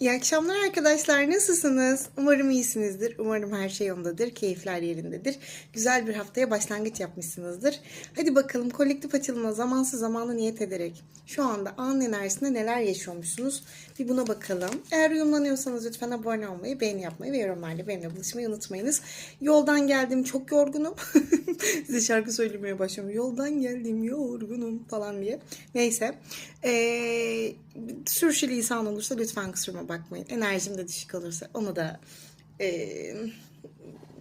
İyi akşamlar arkadaşlar. Nasılsınız? Umarım iyisinizdir. Umarım her şey yolundadır. Keyifler yerindedir. Güzel bir haftaya başlangıç yapmışsınızdır. Hadi bakalım kolektif açılıma zamansız zamanı niyet ederek şu anda an enerjisinde neler yaşıyormuşsunuz? Bir buna bakalım. Eğer uyumlanıyorsanız lütfen abone olmayı, beğeni yapmayı ve yorumlarla benimle buluşmayı unutmayınız. Yoldan geldim çok yorgunum. Size şarkı söylemeye başlıyorum. Yoldan geldim yorgunum falan diye. Neyse. Ee, sürçülisan olursa lütfen kusuruma bakmayın. Enerjim de düşük olursa onu da ee,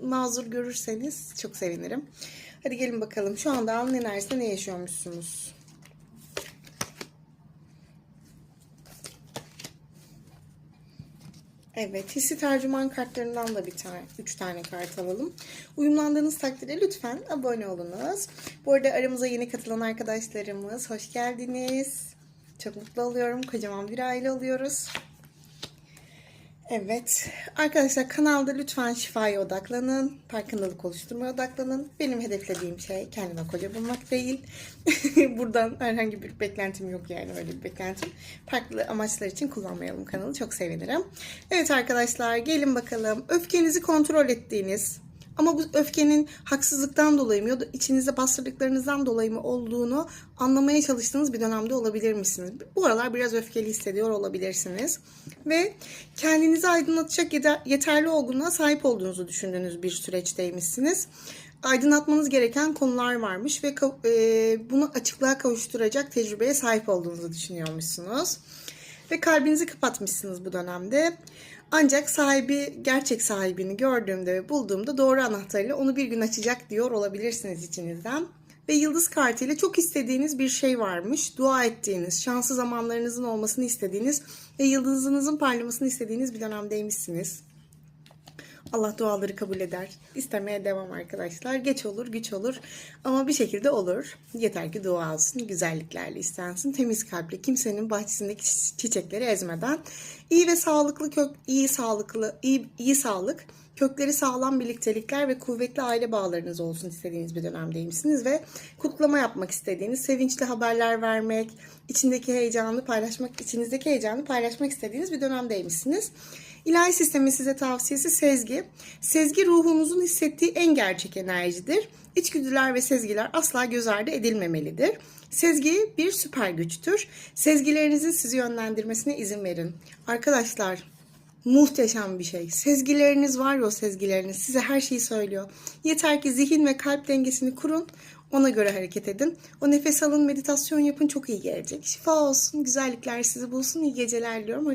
mazur görürseniz çok sevinirim. Hadi gelin bakalım. Şu anda anın enerjisinde ne yaşıyormuşsunuz? Evet, hissi tercüman kartlarından da bir tane, üç tane kart alalım. Uyumlandığınız takdirde lütfen abone olunuz. Bu arada aramıza yeni katılan arkadaşlarımız, hoş geldiniz. Çok mutlu oluyorum. Kocaman bir aile oluyoruz. Evet. Arkadaşlar kanalda lütfen şifaya odaklanın. Farkındalık oluşturmaya odaklanın. Benim hedeflediğim şey kendime koca bulmak değil. Buradan herhangi bir beklentim yok yani öyle bir beklentim. Farklı amaçlar için kullanmayalım kanalı. Çok sevinirim. Evet arkadaşlar gelin bakalım. Öfkenizi kontrol ettiğiniz ama bu öfkenin haksızlıktan dolayı mı ya da içinizde bastırdıklarınızdan dolayı mı olduğunu anlamaya çalıştığınız bir dönemde olabilir misiniz? Bu aralar biraz öfkeli hissediyor olabilirsiniz. Ve kendinizi aydınlatacak yeter- yeterli olgunluğa sahip olduğunuzu düşündüğünüz bir süreçteymişsiniz. Aydınlatmanız gereken konular varmış ve e, bunu açıklığa kavuşturacak tecrübeye sahip olduğunuzu düşünüyormuşsunuz. Ve kalbinizi kapatmışsınız bu dönemde. Ancak sahibi, gerçek sahibini gördüğümde ve bulduğumda doğru anahtarıyla onu bir gün açacak diyor olabilirsiniz içinizden. Ve yıldız kartıyla çok istediğiniz bir şey varmış. Dua ettiğiniz, şanslı zamanlarınızın olmasını istediğiniz ve yıldızınızın parlamasını istediğiniz bir dönemdeymişsiniz. Allah duaları kabul eder. İstemeye devam arkadaşlar. Geç olur, güç olur. Ama bir şekilde olur. Yeter ki dua olsun, güzelliklerle istensin. Temiz kalple, kimsenin bahçesindeki çi- çiçekleri ezmeden. iyi ve sağlıklı kök, iyi sağlıklı, iyi, iyi sağlık, kökleri sağlam birliktelikler ve kuvvetli aile bağlarınız olsun istediğiniz bir dönemdeymişsiniz ve kutlama yapmak istediğiniz, sevinçli haberler vermek, içindeki heyecanı paylaşmak, içinizdeki heyecanı paylaşmak istediğiniz bir dönemdeymişsiniz. İlahi sistemin size tavsiyesi sezgi. Sezgi ruhunuzun hissettiği en gerçek enerjidir. İçgüdüler ve sezgiler asla göz ardı edilmemelidir. Sezgi bir süper güçtür. Sezgilerinizin sizi yönlendirmesine izin verin. Arkadaşlar muhteşem bir şey. Sezgileriniz var ya o sezgileriniz size her şeyi söylüyor. Yeter ki zihin ve kalp dengesini kurun. Ona göre hareket edin. O nefes alın, meditasyon yapın çok iyi gelecek. Şifa olsun, güzellikler sizi bulsun. İyi geceler diliyorum.